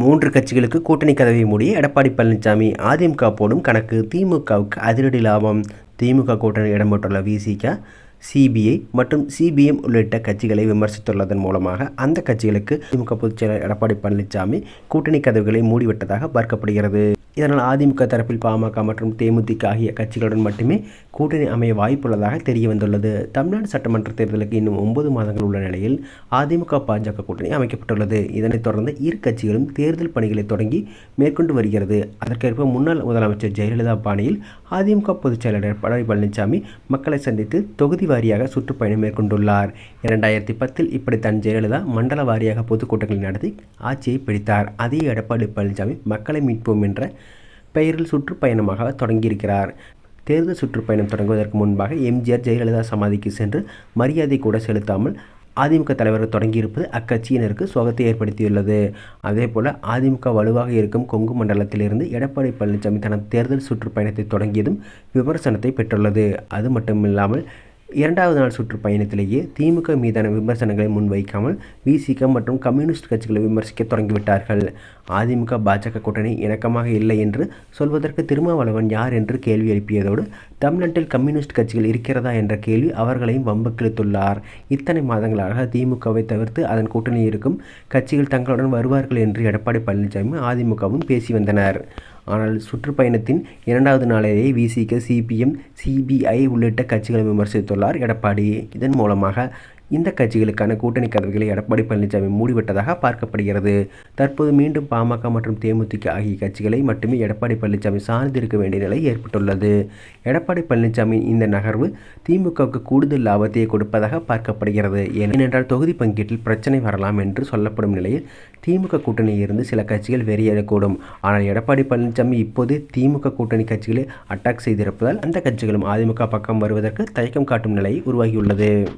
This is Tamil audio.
மூன்று கட்சிகளுக்கு கூட்டணி கதவை மூடிய எடப்பாடி பழனிசாமி அதிமுக போடும் கணக்கு திமுகவுக்கு அதிரடி லாபம். திமுக கூட்டணி இடம்பெற்றுள்ள விசிக சிபிஐ மற்றும் சிபிஎம் உள்ளிட்ட கட்சிகளை விமர்சித்துள்ளதன் மூலமாக அந்த கட்சிகளுக்கு திமுக பொதுச்செயலர் எடப்பாடி பழனிசாமி கூட்டணி கதவுகளை மூடிவிட்டதாக பார்க்கப்படுகிறது. இதனால் அதிமுக தரப்பில் பாமக மற்றும் தேமுதிக ஆகிய கட்சிகளுடன் மட்டுமே கூட்டணி அமைய வாய்ப்புள்ளதாக தெரிய வந்துள்ளது தமிழ்நாடு சட்டமன்ற தேர்தலுக்கு இன்னும் ஒன்பது மாதங்கள் உள்ள நிலையில் அதிமுக பாஜக கூட்டணி அமைக்கப்பட்டுள்ளது. இதனைத் தொடர்ந்து இரு கட்சிகளும் தேர்தல் பணிகளை தொடங்கி மேற்கொண்டு வருகிறது. அதற்கேற்ப முன்னாள் முதலமைச்சர் ஜெயலலிதா பாணியில் அதிமுக பொதுச் செயலாளர் எடப்பாடி பழனிசாமி மக்களை சந்தித்து தொகுதி வாரியாக சுற்றுப்பயணம் மேற்கொண்டுள்ளார். இரண்டாயிரத்தி பத்தில் இப்படித்தான் ஜெயலலிதா மண்டல வாரியாக பொதுக்கூட்டங்களை நடத்தி ஆட்சியை பிடித்தார். அதே எடப்பாடி பழனிசாமி மக்களை மீட்போம் என்ற பெயரில் சுற்றுப்பயணமாக தொடங்கியிருக்கிறார். தேர்தல் சுற்றுப்பயணம் தொடங்குவதற்கு முன்பாக எம்ஜிஆர் ஜெயலலிதா சமாதிக்கு சென்று மரியாதை கூட செலுத்தாமல் அதிமுக தலைவர்கள் தொடங்கியிருப்பது அக்கட்சியினருக்கு சோகத்தை ஏற்படுத்தியுள்ளது. அதேபோல அதிமுக வலுவாக இருக்கும் கொங்கு மண்டலத்திலிருந்து எடப்பாடி பழனிசாமி தனது தேர்தல் சுற்றுப்பயணத்தை தொடங்கியதும் விமர்சனத்தை பெற்றுள்ளது. அது மட்டுமில்லாமல் இரண்டாவது நாள் சுற்றுப்பயணத்திலேயே திமுக மீதான விமர்சனங்களை முன்வைக்காமல் விசிக மற்றும் கம்யூனிஸ்ட் கட்சிகளை விமர்சிக்க தொடங்கிவிட்டார்கள். அதிமுக பாஜக கூட்டணி இணக்கமாக இல்லை என்று சொல்வதற்கு திருமாவளவன் யார் என்று கேள்வி எழுப்பியதோடு தமிழ்நாட்டில் கம்யூனிஸ்ட் கட்சிகள் இருக்கிறதா என்ற கேள்வி அவர்களையும் வம்புக்கிழித்துள்ளார். இத்தனை மாதங்களாக திமுகவை தவிர்த்து அதன் கூட்டணி இருக்கும் கட்சிகள் தங்களுடன் வருவார்கள் என்று எடப்பாடி பழனிசாமி அதிமுகவும் பேசி வந்தனர். ஆனால் சுற்றுப்பயணத்தின் இரண்டாவது நாளிலேயே விசிக சிபிஎம் சிபிஐ உள்ளிட்ட கட்சிகளை விமர்சித்துள்ளார் எடப்பாடி. இதன் மூலமாக இந்த கட்சிகளுக்கான கூட்டணி கதவுகளை எடப்பாடி பழனிசாமி மூடிவிட்டதாக பார்க்கப்படுகிறது. தற்போது மீண்டும் பாமக மற்றும் தேமுதிக ஆகிய கட்சிகளை மட்டுமே எடப்பாடி பழனிசாமி சார்ந்திருக்க வேண்டிய நிலை ஏற்பட்டுள்ளது. எடப்பாடி பழனிசாமி இந்த நகர்வு திமுகவுக்கு கூடுதல் லாபத்தை கொடுப்பதாக பார்க்கப்படுகிறது. ஏனென்றால் தொகுதி பங்கீட்டில் பிரச்சனை வரலாம் என்று சொல்லப்படும் நிலையில் திமுக கூட்டணியில் இருந்து சில கட்சிகள் வெளியேறக்கூடும். ஆனால் எடப்பாடி பழனிசாமி இப்போது திமுக கூட்டணி கட்சிகளை அட்டாக் செய்திருப்பதால் அந்த கட்சிகளும் அதிமுக பக்கம் வருவதற்கு தயக்கம் காட்டும் நிலை உருவாகியுள்ளது.